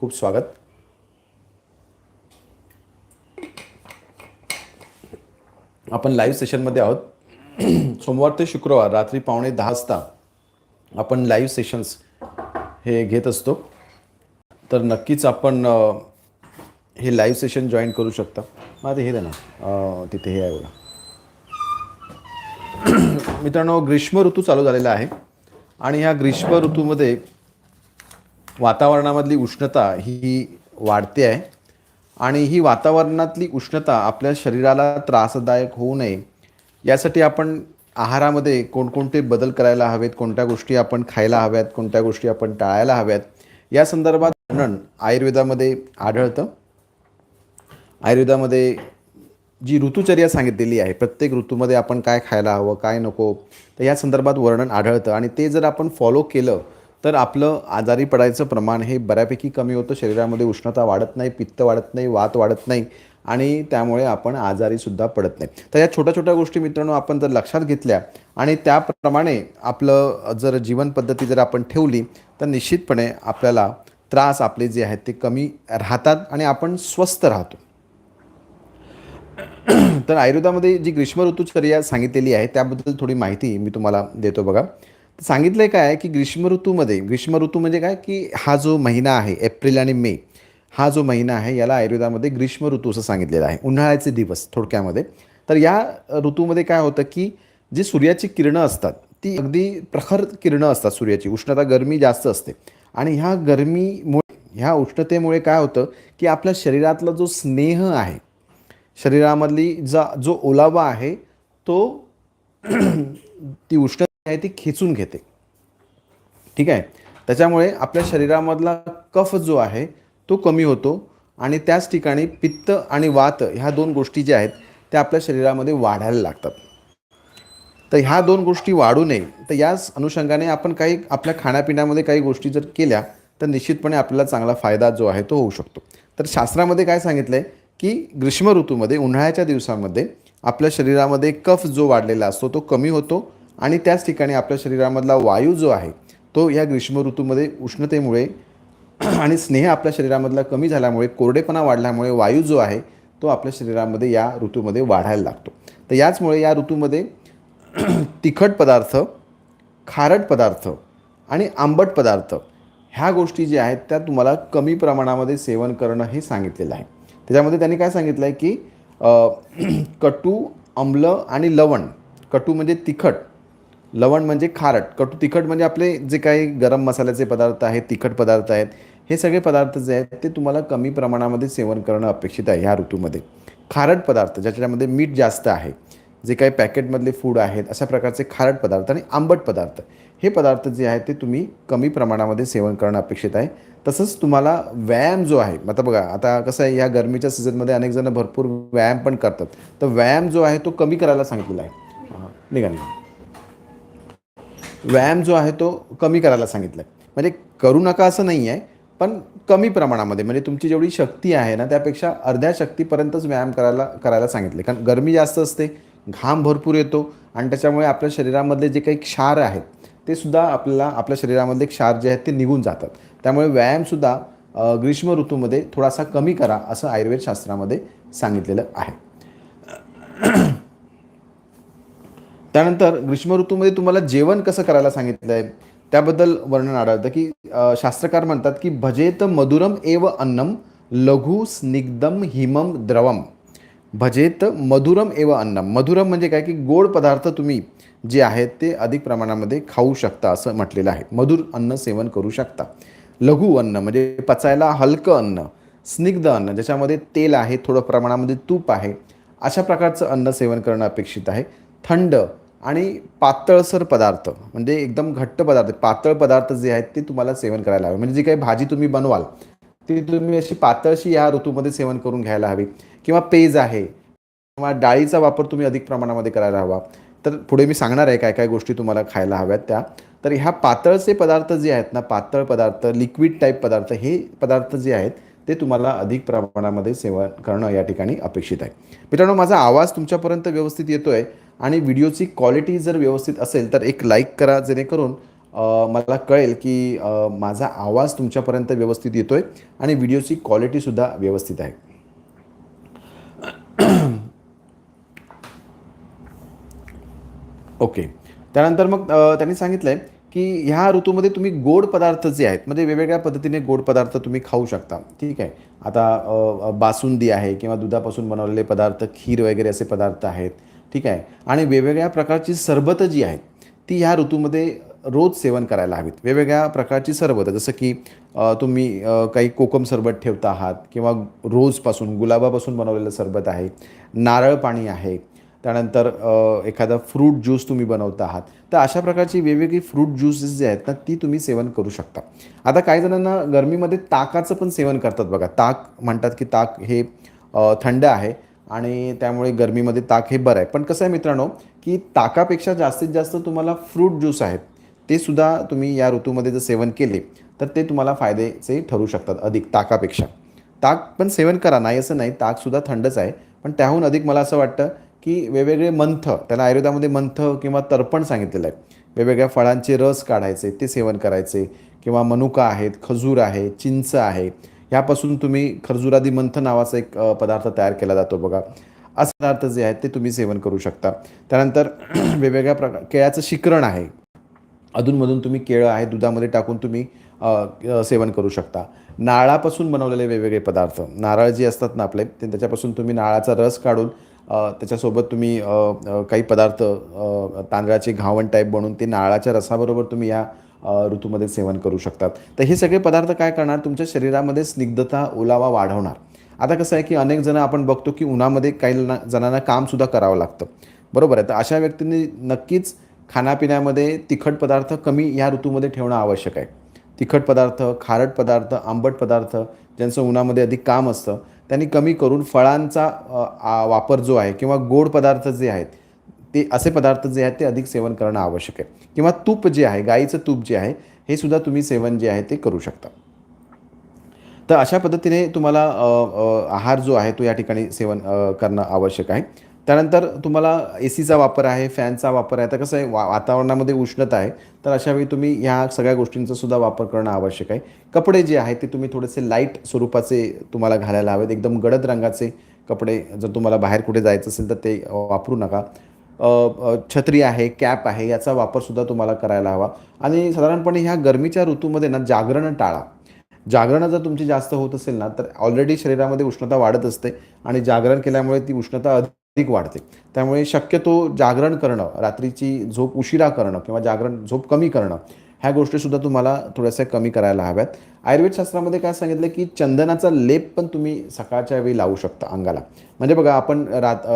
खूप स्वागत. आपण लाईव्ह सेशनमध्ये आहोत. सोमवार ते शुक्रवार रात्री पावणे दहा वाजता आपण लाईव्ह सेशन्स हे घेत असतो. तर नक्कीच आपण हे लाईव्ह सेशन जॉईन करू शकता. माझं हे ना तिथे हे आहे बघा. मित्रांनो ग्रीष्म ऋतू चालू झालेला आहे. आणि ह्या ग्रीष्म ऋतूमध्ये वातावरणामधली उष्णता ही वाढते आहे आणि ही वातावरणातली उष्णता आपल्या शरीराला त्रासदायक होऊ नये. यासाठी आपण आहारामध्ये कोणकोणते बदल करायला हवेत कोणत्या गोष्टी आपण खायला हव्यात कोणत्या गोष्टी आपण टाळायला हव्यात या संदर्भात वर्णन आयुर्वेदामध्ये आढळतं. आयुर्वेदामध्ये जी ऋतुचर्या सांगितलेली आहे प्रत्येक ऋतूमध्ये आपण काय खायला हवं काय नको तर या संदर्भात वर्णन आढळतं आणि ते जर आपण फॉलो केलं तर आपलं आजारी पडायचं प्रमाण हे बऱ्यापैकी कमी होतं. शरीरामध्ये उष्णता वाढत नाही पित्त वाढत नाही वात वाढत नाही आणि त्यामुळे आपण आजारीसुद्धा पडत नाही. तर या छोट्या छोट्या गोष्टी मित्रांनो आपण जर लक्षात घेतल्या आणि त्याप्रमाणे आपलं जर जीवनपद्धती जर आपण ठेवली तर निश्चितपणे आपल्याला त्रास आपले जे आहेत ते कमी राहतात आणि आपण स्वस्थ राहतो. तर आयुर्वेदामध्ये जी ग्रीष्म ऋतूचर्या सांगितलेली आहे त्याबद्दल थोडी माहिती मी तुम्हाला देतो बघा. सांगितलं आहे काय की ग्रीष्म ऋतूमध्ये ग्रीष्म ऋतू म्हणजे काय की हा जो महिना आहे एप्रिल आणि मे हा जो महिना आहे याला आयुर्वेदामध्ये ग्रीष्म ऋतू असं सांगितलेलं आहे. उन्हाळ्याचे दिवस थोडक्यामध्ये. तर या ऋतूमध्ये काय होतं की जी सूर्याची किरणं असतात ती अगदी प्रखर किरणं असतात सूर्याची. उष्णता गरमी जास्त असते. आणि ह्या गरमीमुळे ह्या उष्णतेमुळे काय होतं की आपल्या शरीरातला जो स्नेह आहे शरीरामधली जा जो ओलावा आहे तो ती उष्ण आहे ती खेचून घेते. ठीक आहे? त्याच्यामुळे आपल्या शरीरामधला कफ जो आहे तो कमी होतो आणि त्याच ठिकाणी पित्त आणि वात ह्या दोन गोष्टी ज्या आहेत त्या आपल्या शरीरामध्ये वाढायला लागतात. तर ह्या दोन गोष्टी वाढू नये. तर याच अनुषंगाने आपण काही आपल्या खाण्यापिण्यामध्ये काही गोष्टी जर केल्या तर निश्चितपणे आपल्याला चांगला फायदा जो आहे तो होऊ शकतो. तर शास्त्रामध्ये काय सांगितलं आहे की ग्रीष्म ऋतूमध्ये उन्हाळ्याच्या दिवसामध्ये आपल्या शरीरामध्ये कफ जो वाढलेला असतो तो कमी होतो आणि त्याच ठिकाणी आपल्या शरीरामधला वायू जो आहे तो या ग्रीष्म ऋतूमध्ये उष्णतेमुळे आणि स्नेह आपल्या शरीरामधला कमी झाल्यामुळे कोरडेपणा वाढल्यामुळे वायू जो आहे तो आपल्या शरीरामध्ये या ऋतूमध्ये वाढायला लागतो. तर याचमुळे या ऋतूमध्ये तिखट पदार्थ खारट पदार्थ आणि आंबट पदार्थ ह्या गोष्टी ज्या आहेत त्या तुम्हाला कमी प्रमाणामध्ये सेवन करणं हे सांगितलेलं आहे. त्याच्यामध्ये त्यांनी काय सांगितलं आहे की कटू आम्ल आणि लवण कटू म्हणजे तिखट लवण म्हणजे खारट कटू तिखट म्हणजे आपले जे काही गरम मसाल्याचे पदार्थ आहेत तिखट पदार्थ आहेत हे सगळे पदार्थ जे आहेत ते तुम्हाला कमी प्रमाणामध्ये सेवन करणं अपेक्षित आहे ह्या ऋतूमध्ये. खारट पदार्थ ज्याच्यामध्ये मीठ जास्त आहे जे काही पॅकेटमधले फूड आहेत अशा प्रकारचे खारट पदार्थ आणि आंबट पदार्थ हे पदार्थ जे आहेत ते तुम्ही कमी प्रमाणामध्ये सेवन करणं अपेक्षित आहे. तसंच तुम्हाला व्यायाम जो आहे आता बघा आता कसं आहे या गरमीच्या सीझनमध्ये अनेक जण भरपूर व्यायाम पण करतात. तर व्यायाम जो आहे तो कमी करायला सांगितलेला आहे. हां, निघा निघा. व्यायाम जो आहे तो कमी करायला सांगितलं आहे म्हणजे करू नका असं नाही आहे पण कमी प्रमाणामध्ये म्हणजे तुमची जेवढी शक्ती आहे ना त्यापेक्षा अर्ध्या शक्तीपर्यंतच व्यायाम करायला करायला सांगितले. कारण गरमी जास्त असते घाम भरपूर येतो आणि त्याच्यामुळे आपल्या शरीरामधले जे काही क्षार आहेत ते सुद्धा आपल्याला आपल्या शरीरामधले क्षार जे आहेत ते निघून जातात. त्यामुळे व्यायामसुद्धा ग्रीष्म ऋतूमध्ये थोडासा कमी करा असं आयुर्वेद शास्त्रामध्ये सांगितलेलं आहे. त्यानंतर ग्रीष्म ऋतूमध्ये तुम्हाला जेवण कसं करायला सांगितलं आहे त्याबद्दल वर्णन आढळतं की शास्त्रकार म्हणतात की भजेत मधुरम एव अन्नम लघु स्निग्धम हिमम द्रवम. भजेत मधुरम एव अन्नम. मधुरम म्हणजे काय? की गोड पदार्थ तुम्ही जे आहेत ते अधिक प्रमाणामध्ये खाऊ शकता असं म्हटलेलं आहे. मधुर अन्न सेवन करू शकता. लघु अन्न म्हणजे पचायला हलकं अन्न स्निग्ध अन्न ज्याच्यामध्ये तेल आहे थोडं प्रमाणामध्ये तूप आहे अशा प्रकारचं अन्न सेवन करणं अपेक्षित आहे. थंड आणि पातळसर पदार्थ म्हणजे एकदम घट्ट पदार्थ पातळ पदार्थ जे आहेत ते तुम्हाला सेवन करायला हवे. म्हणजे जी काही भाजी तुम्ही बनवाल ती तुम्ही अशी पातळशी या ऋतूमध्ये सेवन करून घ्यायला हवी. किंवा पेज आहे किंवा डाळीचा वापर तुम्ही अधिक प्रमाणामध्ये करायला हवा. तर पुढे मी सांगणार आहे काय काय गोष्टी तुम्हाला खायला हव्यात त्या. तर ह्या पातळचे पदार्थ जे आहेत ना पातळ पदार्थ लिक्विड टाईप पदार्थ हे पदार्थ जे आहेत ते तुम्हाला अधिक प्रमाणामध्ये सेवन करणं या ठिकाणी अपेक्षित आहे. मित्रांनो माझा आवाज तुमच्यापर्यंत व्यवस्थित येतो आहे आणि व्हिडिओची क्वालिटी जर व्यवस्थित असेल तर एक लाईक करा जेणेकरून मला कळेल की माझा आवाज तुमच्यापर्यंत व्यवस्थित येतो आहे आणि व्हिडिओची क्वालिटीसुद्धा व्यवस्थित आहे. ओके. त्यानंतर मग त्यांनी सांगितलं आहे की ह्या ऋतूमध्ये तुम्ही गोड पदार्थ जे आहेत म्हणजे वेगवेगळ्या पद्धतीने गोड पदार्थ तुम्ही खाऊ शकता. ठीक आहे. आता बासुंदी आहे किंवा दुधापासून बनवलेले पदार्थ खीर वगैरे असे पदार्थ आहेत. ठीक आहे? आणि वेगवेगळ्या प्रकारची सरबतं जी आहेत ती ह्या ऋतूमध्ये रोज सेवन करायला हवीत. वेगवेगळ्या प्रकारची सरबतं जसं की तुम्ही काही कोकम सरबत ठेवता आहात किंवा रोजपासून गुलाबापासून बनवलेलं सरबत आहे नारळ पाणी आहे त्यानंतर एखादा फ्रूट ज्यूस तुम्ही बनवता आहात तर अशा प्रकारची वेगवेगळी फ्रूट ज्यूसेस जे आहेत ना ती तुम्ही सेवन करू शकता. आता काही जणांना गरमीमध्ये ताकाचं पण सेवन करतात बघा. ताक म्हणतात की ताक हे थंड आहे आणि त्यामुळे गरमीमध्ये ताक हे बरं आहे. पण कसं आहे मित्रांनो की ताकापेक्षा जास्तीत जास्त तुम्हाला फ्रूट ज्यूस आहेत ते सुद्धा तुम्ही या ऋतूमध्ये जर सेवन केले तर ते तुम्हाला फायद्याचे ठरू शकतात अधिक ताकापेक्षा. ताक पण सेवन करा नाही असं नाही ताकसुद्धा थंडच आहे. पण त्याहून अधिक मला असं वाटतं की वेगवेगळे मंथ त्याला आयुर्वेदामध्ये मंथ किंवा तर्पण सांगितलेलं आहे. वेगवेगळ्या फळांचे रस काढायचे ते सेवन करायचे. किंवा मनुका आहेत खजूर आहे चिंच आहे. ह्यापासून तुम्ही खरजुरादी मंथ नावाचा एक पदार्थ तयार केला जातो बघा. असे पदार्थ जे आहेत ते तुम्ही सेवन करू शकता. त्यानंतर वेगवेगळ्या प्रकार केळ्याचं शिकरण आहे. अधूनमधून तुम्ही केळं आहे दुधामध्ये टाकून तुम्ही सेवन करू शकता. नारळापासून बनवलेले वेगवेगळे पदार्थ. नारळ जे असतात ना आपले ते त्याच्यापासून तुम्ही नारळाचा रस काढून त्याच्यासोबत तुम्ही काही पदार्थ तांदळाचे घावण टाईप बनवून ते नारळाच्या रसाबरोबर तुम्ही या ऋतूमध्ये सेवन करू शकतात. तर हे सगळे पदार्थ काय करणार? तुमच्या शरीरामध्ये स्निग्धता ओलावा वाढवणार. आता कसं आहे की अनेक जण आपण बघतो की उन्हामध्ये काही जणांना कामसुद्धा करावं लागतं. बरोबर आहे? तर अशा व्यक्तींनी नक्कीच खाण्यापिण्यामध्ये तिखट पदार्थ कमी या ऋतूमध्ये ठेवणं आवश्यक आहे. तिखट पदार्थ खारट पदार्थ आंबट पदार्थ ज्यांचं उन्हामध्ये अधिक काम असतं त्यांनी कमी करून फळांचा वापर जो आहे किंवा गोड पदार्थ जे आहेत ते असे पदार्थ जे आहेत ते अधिक सेवन करणं आवश्यक आहे. किंवा तूप जे आहे गाईचं तूप जे आहे हे सुद्धा तुम्ही सेवन जे आहे ते करू शकता. तर अशा पद्धतीने तुम्हाला आहार जो आहे तो या ठिकाणी सेवन करणं आवश्यक आहे. त्यानंतर तुम्हाला ए सीचा वापर आहे फॅनचा वापर आहे. तर कसं आहे वा वातावरणामध्ये उष्णता आहे. तर अशावेळी तुम्ही ह्या सगळ्या गोष्टींचा सुद्धा वापर करणं आवश्यक आहे. कपडे जे आहेत ते तुम्ही थोडेसे लाइट स्वरूपाचे तुम्हाला घालायला हवेत. एकदम गडद रंगाचे कपडे जर तुम्हाला बाहेर कुठे जायचं असेल तर ते वापरू नका. छत्री आहे कॅप आहे याचा वापरसुद्धा तुम्हाला करायला हवा. आणि साधारणपणे ह्या गरमीच्या ऋतूमध्ये ना जागरण टाळा. जागरण जर तुमची जास्त होत असेल ना तर ऑलरेडी शरीरामध्ये उष्णता वाढत असते आणि जागरण केल्यामुळे ती उष्णता अधिक वाढते. त्यामुळे शक्यतो जागरण करणं रात्रीची झोप उशिरा करणं किंवा जागरण झोप कमी करणं ह्या गोष्टीसुद्धा तुम्हाला थोड्याशा कमी करायला हव्यात. आयुर्वेद शास्त्रामध्ये काय सांगितलं की चंदनाचा लेप पण तुम्ही सकाळच्या वेळी लावू शकता अंगाला. म्हणजे बघा आपण रात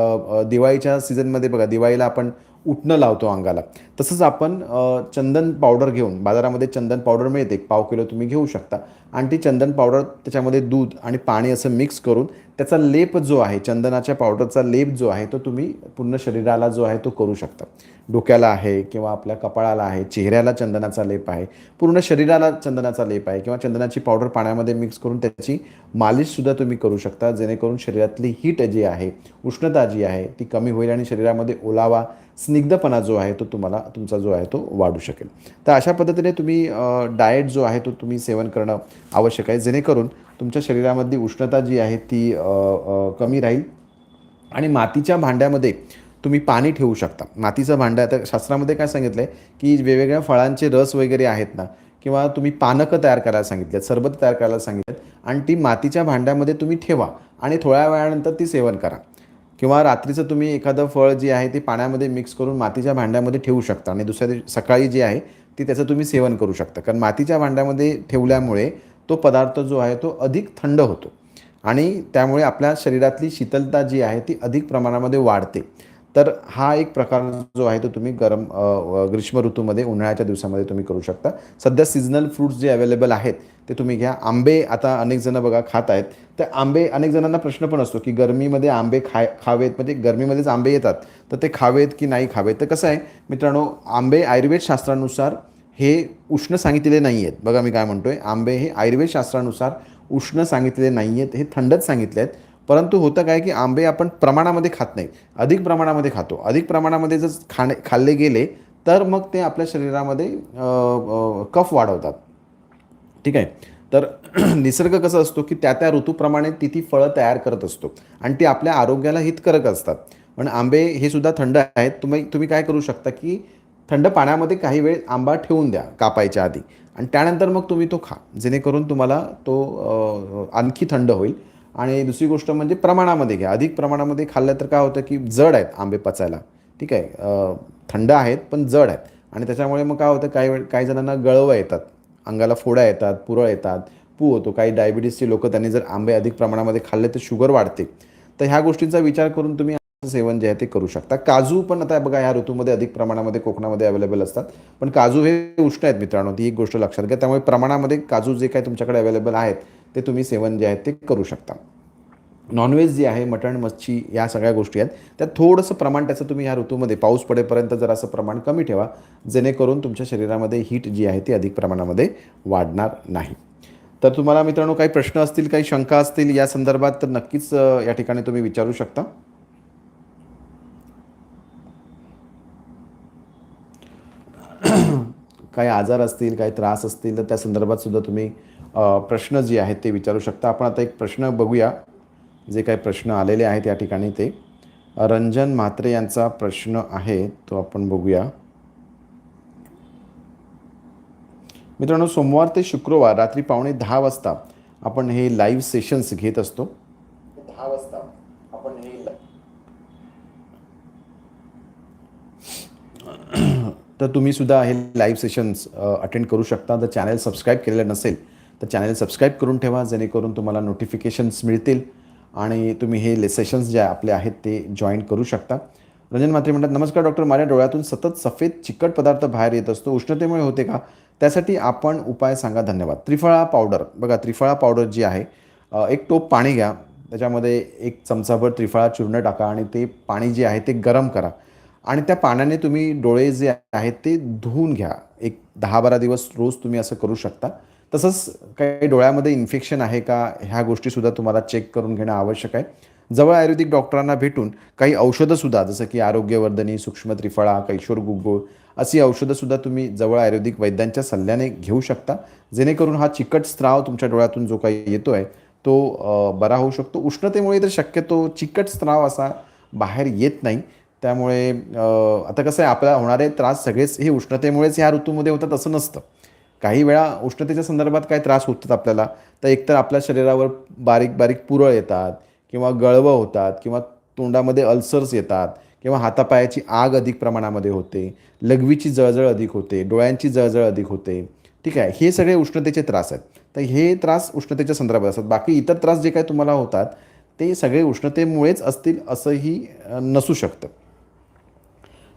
दिवाळीच्या सीझनमध्ये बघा दिवाळीला आपण उठणं लावतो अंगाला. तसंच आपण चंदन पावडर घेऊन बाजारामध्ये चंदन पावडर मिळते एक पाव किलो तुम्ही घेऊ शकता. आणि ती चंदन पावडर त्याच्यामध्ये दूध आणि पाणी असं मिक्स करून त्याचा लेप जो आहे चंदनाच्या पावडरचा लेप जो आहे तो तुम्ही पूर्ण शरीराला जो आहे तो करू शकता. डोक्याला आहे किंवा आपल्या कपाळाला आहे चेहऱ्याला चंदनाचा लेप आहे पूर्ण शरीराला चंदनाचा लेप आहे किंवा चंदनाची पावडर पाण्यामध्ये मिक्स करून त्याची मालिशसुद्धा तुम्ही करू शकता जेणेकरून शरीरातली हीट जी आहे उष्णता जी आहे ती कमी होईल आणि शरीरामध्ये ओलावा स्निग्धपणा जो आहे तो तुम्हाला तुमचा जो आहे तो वाढू शकेल. तर अशा पद्धतीने तुम्ही डाएट जो आहे तो तुम्ही सेवन करणं आवश्यक आहे. जेणेकरून तुमच्या शरीरामधली उष्णता जी आहे ती कमी राहील आणि मातीच्या भांड्यामध्ये तुम्ही पाणी ठेवू शकता. मातीचं भांडं आता शास्त्रामध्ये काय सांगितलं आहे की वेगवेगळ्या फळांचे रस वगैरे आहेत ना किंवा तुम्ही पानकं तयार करायला सांगितलेत सरबत तयार करायला सांगितलेत आणि ती मातीच्या भांड्यामध्ये तुम्ही ठेवा आणि थोड्या वेळानंतर ती सेवन करा. किंवा रात्रीचं तुम्ही एखादं फळ जे आहे ते पाण्यामध्ये मिक्स करून मातीच्या भांड्यामध्ये ठेवू शकता. आणि दुसऱ्या दिवशी सकाळी जे आहे ती त्याचं तुम्ही सेवन करू शकता. कारण मातीच्या भांड्यामध्ये ठेवल्यामुळे तो पदार्थ जो आहे तो अधिक थंड होतो. आणि त्यामुळे आपल्या शरीरातली शीतलता जी आहे ती अधिक प्रमाणामध्ये वाढते. तर हा एक प्रकार जो आहे तो तुम्ही गरम ग्रीष्म ऋतूमध्ये उन्हाळ्याच्या दिवसामध्ये तुम्ही करू शकता. सध्या सीझनल फ्रूट्स जे अवेलेबल आहेत ते तुम्ही घ्या. आंबे आता अनेक जण बघा खात आहेत. तर आंबे अनेक जणांना प्रश्न पण असतो की गरमीमध्ये आंबे खाय खावेत. म्हणजे गरमीमध्येच आंबे येतात. तर ते खावेत की नाही खावेत? तर कसं आहे मित्रांनो आंबे आयुर्वेद शास्त्रानुसार हे उष्ण सांगितलेले नाही आहेत बघा मी काय म्हणतोय. आंबे हे आयुर्वेद शास्त्रानुसार उष्ण सांगितलेले नाही आहेत हे थंडच सांगितले आहेत परंतु होतं काय की आंबे आपण प्रमाणामध्ये खात नाही. अधिक प्रमाणामध्ये खातो. अधिक प्रमाणामध्ये जर खाणे खाल्ले गेले तर मग ते आपल्या शरीरामध्ये कफ वाढवतात. ठीक आहे? तर निसर्ग कसं असतो की त्या त्या ऋतूप्रमाणे ती ती फळं तयार करत असतो. आणि ती आपल्या आरोग्याला हितकारक असतात. पण आंबे हे सुद्धा थंड आहेत. तुम्ही तुम्ही काय करू शकता की थंड पाण्यामध्ये काही वेळ आंबा ठेवून द्या कापायच्या आधी. आणि त्यानंतर मग तुम्ही तो खा. जेणेकरून तुम्हाला तो आणखी थंड होईल. आणि दुसरी गोष्ट म्हणजे प्रमाणामध्ये घ्या. अधिक प्रमाणामध्ये खाल्लं तर काय होतं की जड आहेत आंबे पचायला. ठीक आहे? थंड आहेत पण जड आहेत. आणि त्याच्यामुळे मग काय होतं काही वेळ काही जणांना गळवं येतात. अंगाला फोडा येतात पुरळ येतात पू होतो. काही डायबिटीसचे लोक त्यांनी जर आंबे अधिक प्रमाणामध्ये खाल्ले तर शुगर वाढते. तर ह्या गोष्टींचा विचार करून तुम्ही सेवन जे आहे ते करू शकता. काजू पण आता बघा ह्या ऋतूमध्ये अधिक प्रमाणामध्ये कोकणामध्ये अवेलेबल असतात. पण काजू हे उष्ण आहेत मित्रांनो ती एक गोष्ट लक्षात घ्या. त्यामुळे प्रमाणामध्ये काजू जे काही तुमच्याकडे अवेलेबल आहेत ते तुम्ही सेवन जे आहे ते करू शकता. नॉनव्हेज जे आहे मटण मच्छी या सगळ्या गोष्टी आहेत त्यात थोडंसं प्रमाण त्याचं तुम्ही ह्या ऋतूमध्ये पाऊस पडेपर्यंत जर असं प्रमाण कमी ठेवा जेणेकरून तुमच्या शरीरामध्ये हीट जी आहे ती अधिक प्रमाणामध्ये वाढणार नाही. तर तुम्हाला मित्रांनो काही प्रश्न असतील काही शंका असतील या संदर्भात तर नक्कीच या ठिकाणी तुम्ही विचारू शकता. काही आजार असतील काही त्रास असतील तर त्या संदर्भात सुद्धा तुम्ही प्रश्न जे आहेत ते विचारू शकता. आपण आता एक प्रश्न बघूया. जे काही प्रश्न आलेले आहेत या ठिकाणी ते. रंजन म्हात्रे यांचा प्रश्न आहे तो आपण बघूया. मित्रांनो सोमवार ते शुक्रवार रात्री पावणे दहा वाजता आपण हे लाईव्ह सेशन्स घेत असतो. दहा वाजता आपण हे तर तुम्ही सुद्धा हे लाईव्ह सेशन्स अटेंड करू शकता. जर चॅनल सबस्क्राईब केलेलं नसेल तर चॅनल सबस्क्राईब करून ठेवा जेणेकरून तुम्हाला नोटिफिकेशन्स मिळतील आणि तुम्ही हे ले सेशन्स जे आपले आहेत ते जॉईन करू शकता. रंजन मात्रे म्हणतात नमस्कार डॉक्टर माझ्या डोळ्यातून सतत सफेद चिकट पदार्थ बाहेर येत असतो. उष्णतेमुळे होते का? त्यासाठी आपण उपाय सांगा. धन्यवाद. त्रिफळा पावडर बघा त्रिफळा पावडर जी आहे एक टोप पाणी घ्या. त्याच्यामध्ये एक चमचाभर त्रिफळा चूर्ण टाका आणि ते पाणी जे आहे ते गरम करा. आणि त्या पाण्याने तुम्ही डोळे जे आहेत ते धुवून घ्या. एक दहा बारा दिवस रोज तुम्ही असं करू शकता. तसंच काही डोळ्यामध्ये इन्फेक्शन आहे का ह्या गोष्टीसुद्धा तुम्हाला चेक करून घेणं आवश्यक आहे. जवळ आयुर्वेदिक डॉक्टरांना भेटून काही औषधंसुद्धा जसं की आरोग्यवर्धनी सूक्ष्म त्रिफळा कैशोर गुग्गोळ अशी औषधंसुद्धा तुम्ही जवळ आयुर्वेदिक वैद्यांच्या सल्ल्याने घेऊ शकता. जेणेकरून हा चिकट स्त्राव तुमच्या डोळ्यातून जो काही येतो आहे तो बरा होऊ शकतो. उष्णतेमुळे तर शक्यतो चिकट स्त्राव असा बाहेर येत नाही. त्यामुळे आता कसं आहे आपल्याला होणारे त्रास सगळेच हे उष्णतेमुळेच ह्या ऋतूमध्ये होतात असं नसतं. काही वेळा उष्णतेच्या संदर्भात काय त्रास होतात आपल्याला तर एकतर आपल्या शरीरावर बारीक बारीक पुरळ येतात किंवा गळवं होतात किंवा तोंडामध्ये अल्सर्स येतात किंवा हातापायाची आग अधिक प्रमाणामध्ये होते लघवीची जळजळ अधिक होते डोळ्यांची जळजळ अधिक होते. ठीक आहे हे सगळे उष्णतेचे त्रास आहेत. तर हे त्रास उष्णतेच्या संदर्भात असतात. बाकी इतर त्रास जे काय तुम्हाला होतात ते सगळे उष्णतेमुळेच असतील असंही नसू शकतं.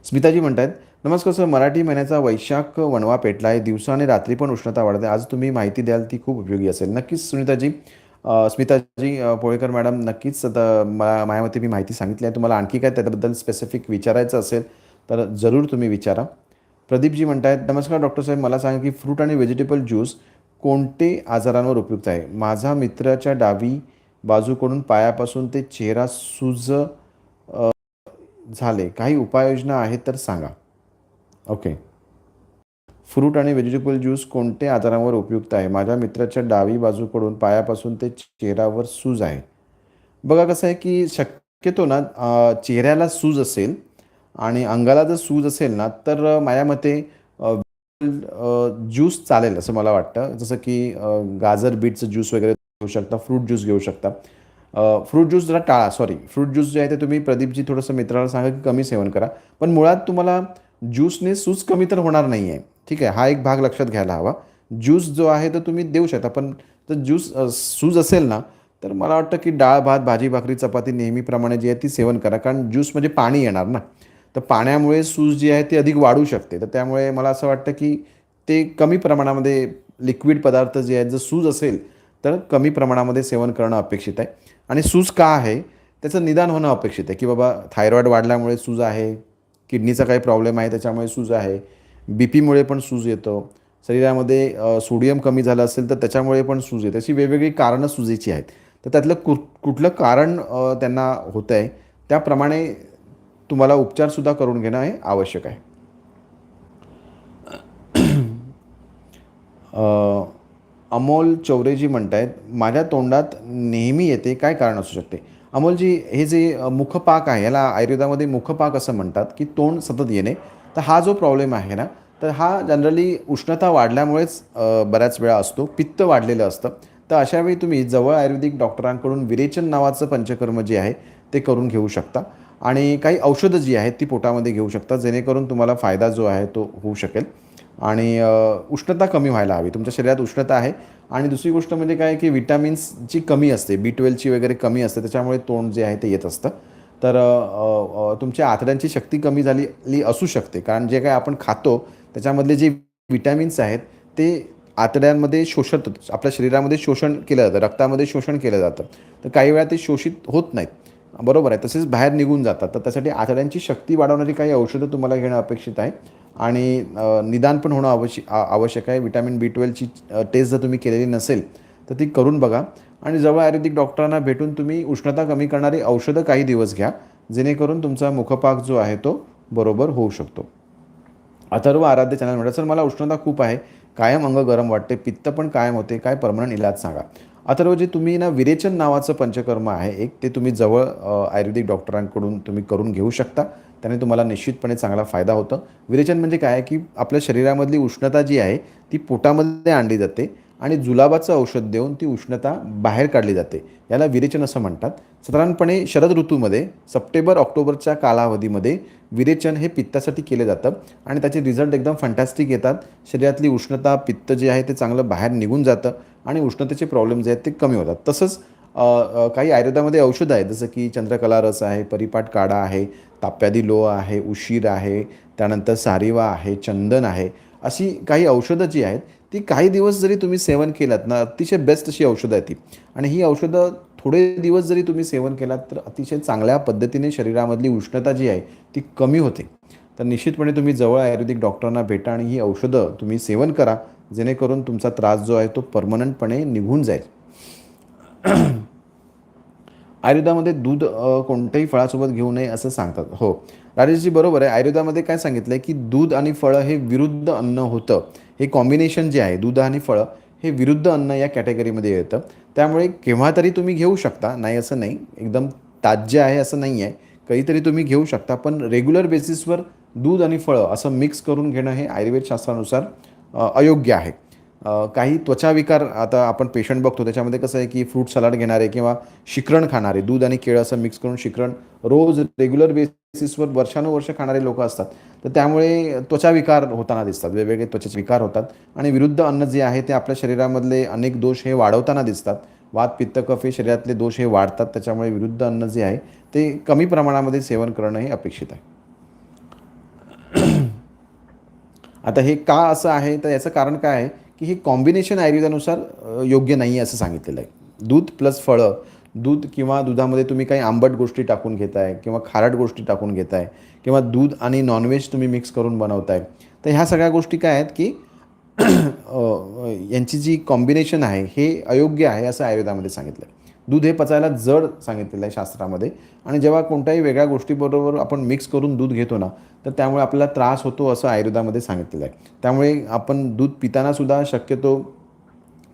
स्मिताजी म्हणतात नमस्कार सर मराठी महिन्याचा वैशाख वणवा पेटला आहे. दिवसा आणि रात्री पण उष्णता वाढते. आज तुम्ही माहिती द्याल ती खूप उपयोगी असेल. नक्कीच सुनीताजी स्मिताजी पोळेकर मॅडम नक्कीच आता मा माझ्यामते मी माहिती सांगितली आहे. तुम्हाला आणखी काय त्याबद्दल स्पेसिफिक विचारायचं असेल तर जरूर तुम्ही विचारा. प्रदीपजी म्हणतायत नमस्कार डॉक्टर साहेब मला सांगा की फ्रूट आणि व्हेजिटेबल ज्यूस कोणते आजारांवर उपयुक्त आहे? माझा मित्राच्या डावी बाजूकडून पायापासून ते चेहरा सूज झाले. काही उपाययोजना आहेत तर सांगा. ओके फ्रूट आणि व्हेजिटेबल ज्यूस कोणत्या आजारांवर उपयुक्त आहे? माझ्या मित्राच्या डावी बाजूकडून पायापासून ते चेहऱ्यावर सूज आहे. बघा कसं आहे की शक्यतो ना चेहऱ्याला सूज असेल आणि अंगाला जर सूज असेल ना तर माझ्या मते ज्यूस चालेल असं मला वाटतं. जसं की गाजर बीटचं ज्यूस वगैरे घेऊ शकता फ्रूट ज्यूस घेऊ शकता. फ्रूट ज्यूस जरा टाळा सॉरी फ्रूट ज्यूस जे आहे ते तुम्ही प्रदीपजी थोडंसं मित्राला सांगा की कमी सेवन करा. पण मुळात तुम्हाला ज्यूसने सूज कमी तर होणार नाही आहे ठीक आहे हा एक भाग लक्षात घ्यायला हवा. ज्यूस जो आहे तो तुम्ही देऊ शकता पण जर ज्यूस सूज असेल ना तर मला वाटतं की डाळ भात भाजी भाकरी चपाती नेहमीप्रमाणे जी आहे ती सेवन करा कारण ज्यूस म्हणजे पाणी येणार ना. तर पाण्यामुळे सूज जी आहे ती अधिक वाढू शकते. तर त्यामुळे मला असं वाटतं की ते कमी प्रमाणामध्ये लिक्विड पदार्थ जे आहेत जर सूज असेल तर कमी प्रमाणामध्ये सेवन करणं अपेक्षित आहे. आणि सूज का आहे? त्याचं निदान होणं अपेक्षित आहे की बाबा थायरॉईड वाढल्यामुळे सूज आहे किडनीचा काही प्रॉब्लेम आहे त्याच्यामुळे सूज आहे. बी पीमुळे पण सूज येतं. शरीरामध्ये सोडियम कमी झालं असेल तर त्याच्यामुळे पण सूज येते. अशी वेगवेगळी कारणं सुजेची आहेत. तर त्यातलं कु कुठलं कारण त्यांना होतं आहे त्याप्रमाणे तुम्हाला उपचारसुद्धा करून घेणं हे आवश्यक आहे. अमोल चौरेजी म्हणत आहेत माझ्या तोंडात नेहमी येते काय कारण असू शकते? अमोलजी हे जे मुखपाक आहे याला आयुर्वेदामध्ये मुखपाक असं म्हणतात की तोंड सतत येणे तर हा जो प्रॉब्लेम आहे ना तर हा जनरली उष्णता वाढल्यामुळेच बऱ्याच वेळा असतो पित्त वाढलेलं असतं. तर अशा वेळी तुम्ही जवळ आयुर्वेदिक डॉक्टरांकडून विरेचन नावाचं पंचकर्म जे आहे ते करून घेऊ शकता. आणि काही औषधं जी आहेत ती पोटामध्ये घेऊ शकता जेणेकरून तुम्हाला फायदा जो आहे तो होऊ शकेल. आणि उष्णता कमी व्हायला हवी. तुमच्या शरीरात उष्णता आहे आणि दुसरी गोष्ट म्हणजे काय की विटॅमिन्सची कमी असते बी ट्वेल्वची वगैरे कमी असते त्याच्यामुळे तोंड जे आहे ते येत असतं. तर तुमच्या आतड्यांची शक्ती कमी झालेली असू शकते. कारण जे काय आपण खातो त्याच्यामधले जे विटॅमिन्स आहेत ते आतड्यांमध्ये शोषण आपल्या शरीरामध्ये शोषण केलं जातं रक्तामध्ये शोषण केलं जातं. तर काही वेळा ते शोषित होत नाहीत. बरोबर आहे तसेच बाहेर निघून जातात. तर त्यासाठी आतड्यांची शक्ती वाढवणारी काही औषधं तुम्हाला घेणं अपेक्षित आहे. आणि निदान पण होणं आवश्यक आवश्यक आहे. विटॅमिन बी ट्वेल्वची टेस्ट जर तुम्ही केलेली नसेल तर ती करून बघा. आणि जवळ आयुर्वेदिक डॉक्टरांना भेटून तुम्ही उष्णता कमी करणारी औषधं काही दिवस घ्या. जेणेकरून तुमचा मुखपाक जो आहे तो बरोबर होऊ शकतो. अथर्व आराध्य चॅनल म्हणतात सर मला उष्णता खूप आहे. कायम अंग गरम वाटते. पित्त पण कायम होते. काय परमनंट इलाज सांगा. अथर्व जे तुम्ही ना विरेचन नावाचं पंचकर्म आहे एक ते तुम्ही जवळ आयुर्वेदिक डॉक्टरांकडून तुम्ही करून घेऊ शकता. त्याने तुम्हाला निश्चितपणे चांगला फायदा होतो. विरेचन म्हणजे काय की आपल्या शरीरामधली उष्णता जी आहे ती पोटामध्ये आणली जाते आणि जुलाबाचं औषध देऊन ती उष्णता बाहेर काढली जाते. याला विरेचन असं म्हणतात. साधारणपणे शरद ऋतूमध्ये सप्टेंबर ऑक्टोबरच्या कालावधीमध्ये विरेचन हे पित्तासाठी केलं जातं आणि त्याचे रिझल्ट एकदम फंटॅस्टिक येतात. शरीरातली उष्णता पित्त जे आहे ते चांगलं बाहेर निघून जातं. आणि उष्णतेचे प्रॉब्लेम जे आहेत ते कमी होतात. तसंच काही आयुर्वेदामध्ये औषधं आहेत जसं की चंद्रकला रस आहे परिपाट काढा आहे ताप्यादी लोह आहे उशीर आहे त्यानंतर सारिवा आहे चंदन आहे अशी काही औषधं जी आहेत ती काही दिवस जरी तुम्ही सेवन केलात ना अतिशय बेस्ट अशी औषधं आहेत ती. आणि ही औषधं थोडे दिवस जरी तुम्ही सेवन केलात तर अतिशय चांगल्या पद्धतीने शरीरामधली उष्णता जी आहे ती कमी होते. तर निश्चितपणे तुम्ही जवळ आयुर्वेदिक डॉक्टरांना भेटा आणि ही औषधं तुम्ही सेवन करा. जेणेकरून तुमचा त्रास जो आहे तो परमनंटपणे निघून जाईल. आयुर्वेदामध्ये दूध कोणत्याही फळासोबत घेऊ नये असं सांगतात. हो. राजेशजी बरोबर आहे. आयुर्वेदामध्ये काय सांगितलं आहे की दूध आणि फळं हे विरुद्ध अन्न होतं. हे कॉम्बिनेशन जे आहे दूध आणि फळं हे विरुद्ध अन्न या कॅटेगरीमध्ये येतं. त्यामुळे केव्हा तरी तुम्ही घेऊ शकता. नाही असं नाही. एकदम ताज्य आहे असं नाही आहे. कधीतरी तुम्ही घेऊ शकता. पण रेग्युलर बेसिसवर दूध आणि फळं असं मिक्स करून घेणं हे आयुर्वेद शास्त्रानुसार अयोग्य आहे. काही काही त्वचाविकार आता आपण पेशंट बघतो त्याच्यामध्ये कसं आहे की फ्रूट सलाड घेणारे किंवा शिकरण खाणारे दूध आणि केळं असं मिक्स करून शिकरण रोज रेग्युलर बेसिसवर वर्षानुवर्ष खाणारे लोक असतात. तर त्यामुळे त्वचाविकार होताना दिसतात वेगवेगळे त्वचेचे विकार होतात आणि विरुद्ध अन्न जे आहे ते आपल्या शरीरामधले अनेक दोष हे वाढवताना दिसतात. वात पित्त कफ हे शरीरातले दोष हे वाढतात त्याच्यामुळे विरुद्ध अन्न जे आहे ते कमी प्रमाणामध्ये सेवन करणं हे अपेक्षित आहे. आता हे का असं आहे? तर याचं कारण काय आहे की हे कॉम्बिनेशन आयुर्वेदानुसार योग्य नाही आहे असं सांगितलेलं आहे. दूध प्लस फळं दूध किंवा दुधामध्ये तुम्ही काही आंबट गोष्टी टाकून घेताय किंवा खारट गोष्टी टाकून घेताय किंवा दूध आणि नॉनव्हेज तुम्ही मिक्स करून बनवताय तर ह्या सगळ्या गोष्टी काय आहेत की यांची जी कॉम्बिनेशन आहे हे अयोग्य आहे असं आयुर्वेदामध्ये सांगितलं आहे दूध हे पचायला जड सांगितलेलं आहे शास्त्रामध्ये. आणि जेव्हा कोणत्याही वेगळ्या गोष्टीबरोबर आपण मिक्स करून दूध घेतो ना तर त्यामुळे आपल्याला त्रास होतो असं आयुर्वेदामध्ये सांगितलेलं आहे. त्यामुळे आपण दूध पितानासुद्धा शक्यतो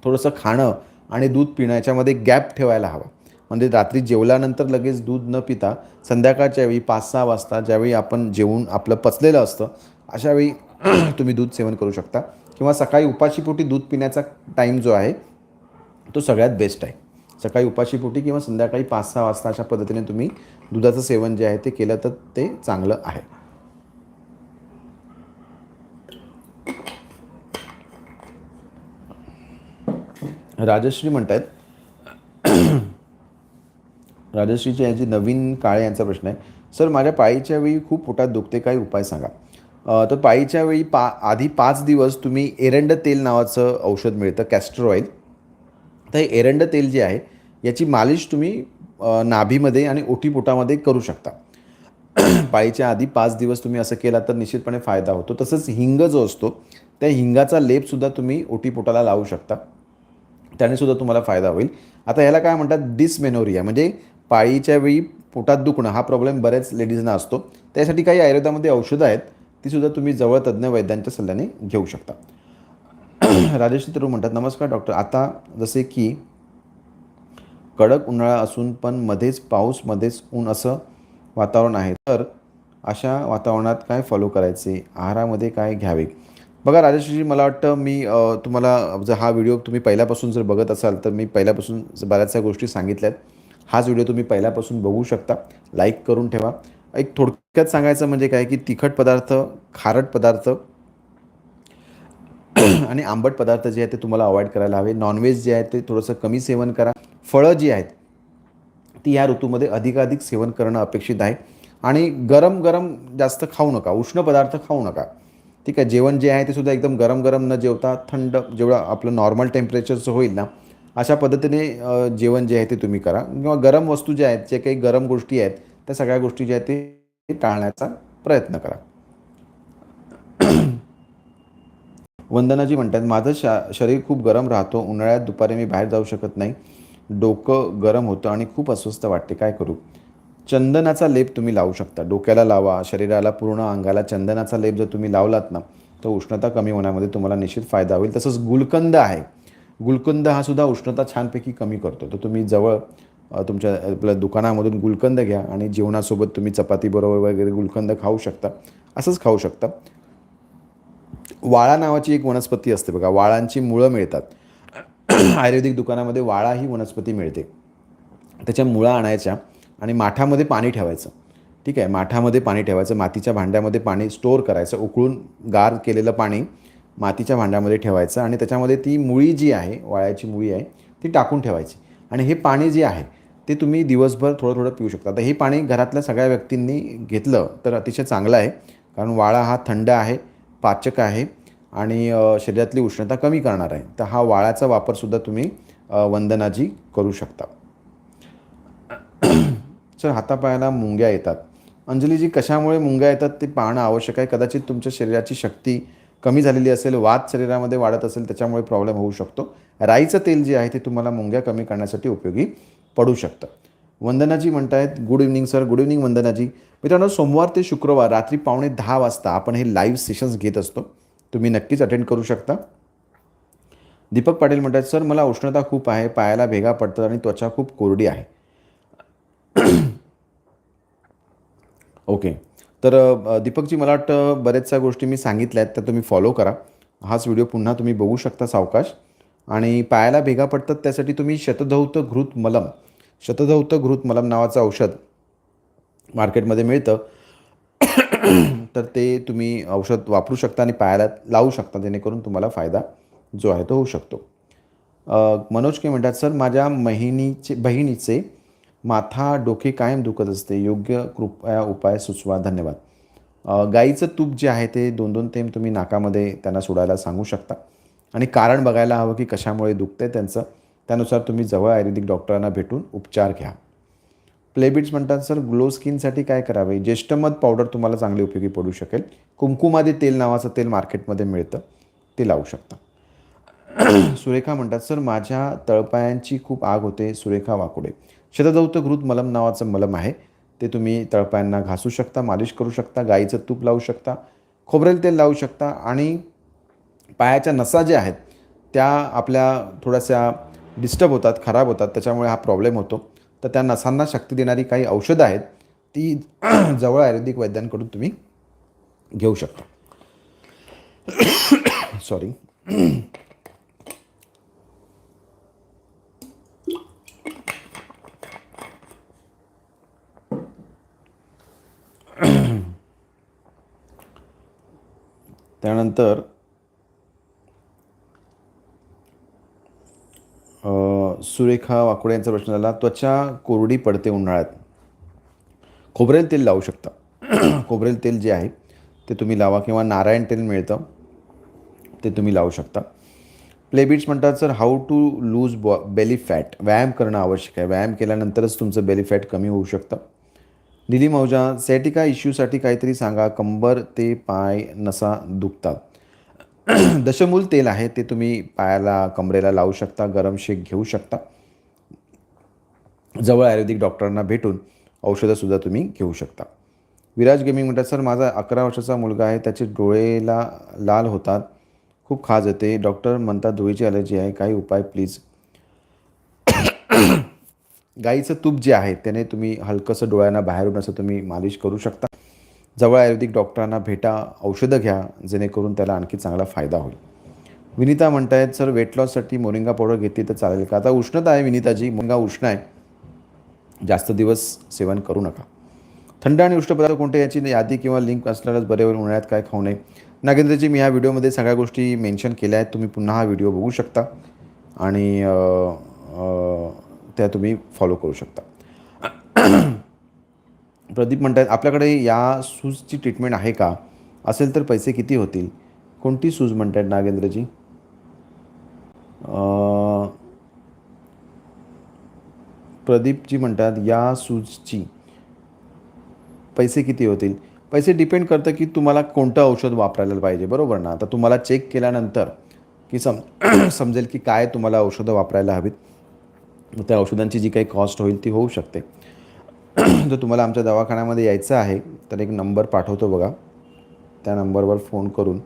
थोडंसं खाणं आणि दूध पिण्याच्यामध्ये गॅप ठेवायला हवा. म्हणजे रात्री जेवल्यानंतर लगेच दूध न पिता संध्याकाळच्या वेळी पाच सहा वाजता ज्यावेळी आपण जेवून आपलं पचलेलं असतं अशावेळी तुम्ही दूध सेवन करू शकता. किंवा सकाळी उपाशीपोटी दूध पिण्याचा टाईम जो आहे तो सगळ्यात बेस्ट आहे. सकाळी उपाशीपोटी किंवा संध्याकाळी पाच सहा वाजता अशा पद्धतीने तुम्ही दुधाचं सेवन जे आहे ते केलं तर ते चांगलं आहे. राजश्री म्हणत आहेत राजश्रीचे यांची नवीन काळे यांचा प्रश्न आहे. सर माझ्या पाळीच्या वेळी खूप पोटात दुखते काही उपाय सांगा. तर पाळीच्या वेळी पा आधी पाच दिवस तुम्ही एरंड तेल नावाचं औषध मिळतं कॅस्टर ऑइल. तर हे एरंड तेल जे आहे याची मालिश तुम्ही नाभीमध्ये आणि ओटीपोटामध्ये करू शकता. पाळीच्या आधी पाच दिवस तुम्ही असं केला तर निश्चितपणे फायदा होतो. तसंच हिंग जो असतो त्या हिंगाचा लेपसुद्धा तुम्ही ओटीपोटाला लावू शकता. त्यानेसुद्धा तुम्हाला फायदा होईल. आता ह्याला काय म्हणतात? डिसमेनोरिया. म्हणजे पाळीच्या वेळी पोटात दुखणं हा प्रॉब्लेम बऱ्याच लेडीजना असतो. त्यासाठी काही आयुर्वेदामध्ये औषधं आहेत तीसुद्धा तुम्ही जवळ तज्ज्ञ वैद्यांच्या सल्ल्याने घेऊ शकता. राजेश तरू म्हणतात नमस्कार डॉक्टर. आता जसे की कडक उन्हाळा असून पण मध्येच पाऊस मध्येच ऊन असं वातावरण आहे. तर अशा वातावरणात काय फॉलो करायचे? आहारामध्ये काय घ्यावे? बघा राजेशजी मला वाटतं मी तुम्हाला जर हा व्हिडिओ तुम्ही पहिल्यापासून जर बघत असाल तर मी पहिल्यापासून बऱ्याचशा गोष्टी सांगितल्यात. हाच व्हिडिओ तुम्ही पहिल्यापासून बघू शकता. लाईक करून ठेवा. एक थोडक्यात सांगायचं म्हणजे काय की तिखट पदार्थ खारट पदार्थ आणि आंबट पदार्थ जे आहेत ते तुम्हाला अवॉइड करायला हवे. नॉनव्हेज जे आहे ते थोडंसं कमी सेवन करा. फळं जी आहेत ती या ऋतूमध्ये अधिकाधिक सेवन करणं अपेक्षित आहे. आणि गरम गरम जास्त खाऊ नका उष्ण पदार्थ खाऊ नका. ठीक आहे जेवण जे आहे ते सुद्धा एकदम गरम गरम न जेवता थंड जेवढं आपलं नॉर्मल टेम्परेचरचं होईल ना अशा पद्धतीने जेवण जे आहे ते तुम्ही करा. किंवा गरम वस्तू ज्या आहेत जे काही गरम गोष्टी आहेत त्या सगळ्या गोष्टी ज्या आहेत ते टाळण्याचा प्रयत्न करा. वंदनाजी म्हणतात माझं शा शरीर खूप गरम राहतो उन्हाळ्यात दुपारी मी बाहेर जाऊ शकत नाही. डोकं गरम होतं आणि खूप अस्वस्थ वाटते. काय करू? चंदनाचा लेप तुम्ही लावू शकता. डोक्याला लावा शरीराला पूर्ण अंगाला चंदनाचा लेप जर तुम्ही लावलात ना तर उष्णता कमी होण्यामध्ये तुम्हाला निश्चित फायदा होईल. तसंच गुलकंद आहे. गुलकंद हा सुद्धा उष्णता छानपैकी कमी करतो. तर तुम्ही जवळ तुमच्या आपल्या दुकानामधून गुलकंद घ्या आणि जेवणासोबत तुम्ही चपातीबरोबर वगैरे गुलकंद खाऊ शकता. असंच खाऊ शकता. वाळा नावाची एक वनस्पती असते बघा. वाळांची मुळं मिळतात. आयुर्वेदिक दुकानामध्ये वाळा ही वनस्पती मिळते. त्याच्या मुळा आणायच्या आणि माठामध्ये पाणी ठेवायचं. ठीक आहे माठामध्ये पाणी ठेवायचं मातीच्या भांड्यामध्ये पाणी स्टोअर करायचं उकळून गार केलेलं पाणी मातीच्या भांड्यामध्ये ठेवायचं आणि त्याच्यामध्ये ती मुळी जी आहे वाळ्याची मुळी आहे ती टाकून ठेवायची. आणि हे पाणी जे आहे ते तुम्ही दिवसभर थोडं थोडं पिऊ शकता. तर हे पाणी घरातल्या सगळ्या व्यक्तींनी घेतलं तर अतिशय चांगलं आहे. कारण वाळा हा थंड आहे पाचक आहे. आणि शरीरातली उष्णता कमी करणार आहे. तर हा वाळ्याचा वापरसुद्धा तुम्ही वंदनाजी करू शकता. सर हातापायाला मुंग्या येतात. अंजलीजी कशामुळे मुंग्या येतात ते पाहणं आवश्यक आहे. कदाचित तुमच्या शरीराची शक्ती कमी झालेली असेल वात शरीरामध्ये वाढत असेल त्याच्यामुळे प्रॉब्लेम होऊ शकतो. राईचं तेल जे आहे ते तुम्हाला मुंग्या कमी करण्यासाठी उपयोगी पडू शकतं. वंदनाजी म्हणतायत good evening sir. Good evening Vandanaji. मित्रांनो सोमवार ते शुक्रवार रात्री पावणे दहा वाजता आपण हे लाईव्ह सेशन्स घेत असतो. तुम्ही नक्कीच अटेंड करू शकता. दीपक पाटील म्हणतात सर मला उष्णता खूप आहे पायाला भेगा पडतात आणि त्वचा खूप कोरडी आहे. ओके तर दीपकजी मला वाटतं बऱ्याचशा गोष्टी मी सांगितल्या आहेत त्या तुम्ही फॉलो करा. हाच व्हिडिओ पुन्हा तुम्ही बघू शकता सावकाश. आणि पायाला भेगा पडतात त्यासाठी तुम्ही शतधौत घृत मलम शतधौत घृत मलम नावाचं औषध मार्केटमध्ये मिळतं. तर ते तुम्ही औषध वापरू शकता आणि पायाला लावू शकता जेणेकरून तुम्हाला फायदा जो आहे तो होऊ शकतो. मनोज के म्हणतात सर माझ्या बहिणीचे बहिणीचे माथा डोके कायम दुखत असते. योग्य कृपया उपाय सुचवा. धन्यवाद. गाईचं तूप जे आहे ते दोन दोन थेंब तुम्ही नाकामध्ये त्यांना सोडायला सांगू शकता. आणि कारण बघायला हवं की कशामुळे दुखते त्यांचं त्यानुसार तुम्ही जवळ आयुर्वेदिक डॉक्टरांना भेटून उपचार घ्या. प्लेबिट्स म्हणतात सर ग्लो स्किनसाठी काय करावे? ज्येष्ठमध पावडर तुम्हाला चांगली उपयोगी पडू शकेल. कुंकुमादी तेल नावाचं तेल मार्केटमध्ये मिळतं. ते लावू शकता. सुरेखा म्हणतात सर माझ्या तळपायांची खूप आग होते. सुरेखा वाकुडे. शतदौत घृत मलम नावाचं मलम आहे. ते तुम्ही तळपायांना घासू शकता मालिश करू शकता गाईचं तूप लावू शकता खोबरेल तेल लावू शकता आणि पायाच्या नसा ज्या आहेत त्या आपल्या थोड्याशा डिस्टर्ब होतात खराब होतात. त्याच्यामुळे हा प्रॉब्लेम होतो. तर त्या नसांना शक्ती देणारी काही औषधं आहेत ती जवळ आयुर्वेदिक वैद्यांकडून तुम्ही घेऊ शकता. सॉरी त्यानंतर सुरेखा वाकुडे यांचा प्रश्न झाला त्वचा कोरडी पडते उन्हाळ्यात. खोबरेल तेल लावू शकता. खोबरेल तेल जे आहे ते तुम्ही लावा किंवा नारायण तेल मिळतं ते तुम्ही लावू शकता. प्लेबिट्स म्हणतात सर हाऊ टू लूज बॉ बेली फॅट व्यायाम करणं आवश्यक आहे. व्यायाम केल्यानंतरच तुमचं बेली फॅट कमी होऊ शकतं. दिली मौजा सॅटिका इश्यूसाठी काहीतरी सांगा. कंबर ते पाय नसा दुखतात. दशमूल तेल आहे ते तुम्ही पायाला कमरेला लावू शकता. गरम शेक घेऊ शकता. जवळ आयुर्वेदिक डॉक्टरांना भेटून औषधंसुद्धा तुम्ही घेऊ शकता. विराज गेमिंग म्हणतात सर माझा अकरा वर्षाचा मुलगा आहे त्याचे डोळेला लाल होतात खूप खाज येते. डॉक्टर म्हणतात धुळीची ॲलर्जी आहे काही उपाय प्लीज गाईचं तूप जे आहे त्याने तुम्ही हलकंसं डोळ्यांना बाहेरून असं तुम्ही मालिश करू शकता. जवळ आयुर्वेदिक डॉक्टरांना भेटा औषधं घ्या जेणेकरून त्याला आणखी चांगला फायदा होईल. विनिता म्हणतायत सर वेट लॉससाठी मोरिंगा पावडर घेतली तर चालेल का? आता उष्णता आहे विनिताजी मोरिंगा उष्ण आहे. जास्त दिवस सेवन करू नका. थंड आणि उष्ण पदार्थ कोणते याची यादी किंवा लिंक असल्यालाच बरे होईल उन्हाळ्यात काय खाऊ नये. नागेंद्रजी मी ह्या व्हिडिओमध्ये सगळ्या गोष्टी मेन्शन केल्या आहेत. तुम्ही पुन्हा हा व्हिडिओ बघू शकता. आणि त्या तुम्ही फॉलो करू शकता. प्रदीप म्हणतात आपल्याकडे या सूजची ट्रीटमेंट आहे का? असेल तर पैसे किती होतील? कोणती सूज म्हणतात नागेंद्रजी? प्रदीपजी म्हणतात या सूजची पैसे किती होतील? पैसे डिपेंड करतं की तुम्हाला कोणतं औषध वापरायला पाहिजे. बरोबर ना. आता तुम्हाला चेक केल्यानंतर की सम समजेल की काय तुम्हाला औषधं वापरायला हवीत. त्या औषधांची जी काही कॉस्ट होईल ती होऊ शकते. जर तुम्हाला आमच्या दवाखान्यामध्ये यायचं आहे तर एक नंबर पाठवतो बघा. त्या नंबरवर फोन करून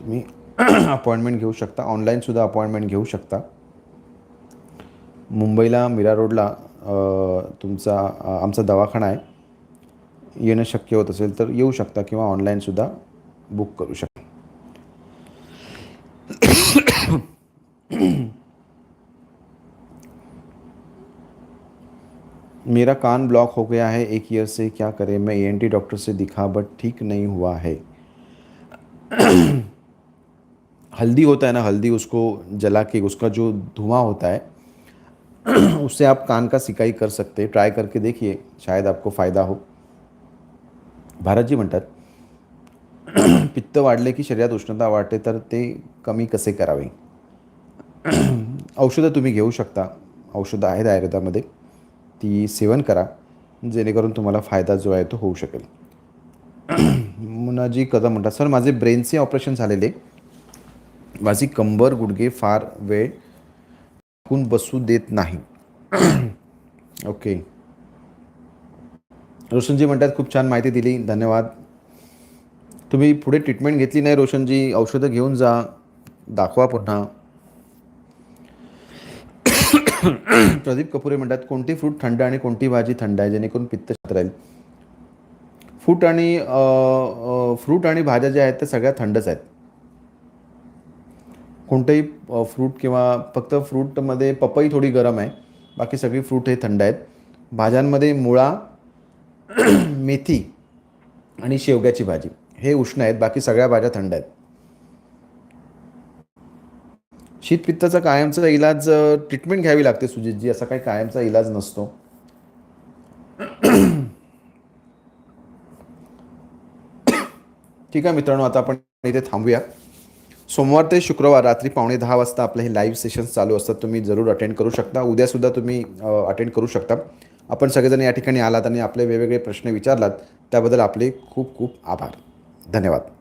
तुम्ही अपॉइंटमेंट घेऊ शकता. ऑनलाईनसुद्धा अपॉइंटमेंट घेऊ शकता. मुंबईला, मीरा रोडला तुमचा आमचा दवाखाना आहे. येणं शक्य होत असेल तर येऊ शकता किंवा ऑनलाईनसुद्धा बुक करू शकता. मेरा कान ब्लॉक हो गया है, एक ईयर से क्या करें? मैं ए डॉक्टर से दिखा बट ठीक नहीं हुआ है। हल्दी होता है ना, हल्दी उसको जला के, उसका जो धुआँ होता है उससे आप कान का सिकाई कर सकते हैं। ट्राय करके देखिए शायद आपको फ़ायदा हो। भारतजी म्हणतात पित्त वाढले की शरीरात उष्णता वाढते तर ते कमी कसे करावे? औषधं तुम्ही घेऊ शकता. औषधं आहेत आयुर्वेदामध्ये. ती सेवन करा जेणेकरून तुम्हाला फायदा जो आहे तो होऊ शकेल. मुनाजी कदम म्हणतात सर माझे ब्रेनचे ऑपरेशन झालेले. माझी कंबर गुडघे फार वेळ कोण बसू देत नाही. ओके रोशनजी म्हणतात खूप छान माहिती दिली. धन्यवाद. तुम्ही पुढे ट्रीटमेंट घेतली नाही रोशनजी. औषधं घेऊन जा. दाखवा पुन्हा. प्रदीप कपुरे म्हणतात कोणती फ्रूट थंड आणि कोणती भाजी थंड आहे जेणेकरून पित्त राहील? फ्रूट आणि फ्रूट आणि भाज्या ज्या आहेत त्या सगळ्या थंडच आहेत. कोणतंही फ्रूट किंवा फक्त फ्रूटमध्ये पपई थोडी गरम आहे. बाकी सगळी फ्रूट हे थंड आहेत. भाज्यांमध्ये मुळा मेथी आणि शेवग्याची भाजी. हे उष्ण आहेत. बाकी सगळ्या भाज्या थंड आहेत. शीतपित्ताचा कायमचा इलाज ट्रीटमेंट घ्यावी लागते सुजितजी. असा काही कायमचा इलाज नसतो. ठीक आहे मित्रांनो आता आपण इथे थांबूया. सोमवार ते शुक्रवार रात्री पावणे दहा वाजता आपले हे लाईव्ह सेशन्स चालू असतात. तुम्ही जरूर अटेंड करू शकता. उद्यासुद्धा तुम्ही अटेंड करू शकता. आपण सगळेजण या ठिकाणी आलात आणि आपले वेगवेगळे प्रश्न विचारलात त्याबद्दल आपले खूप खूप आभार. धन्यवाद.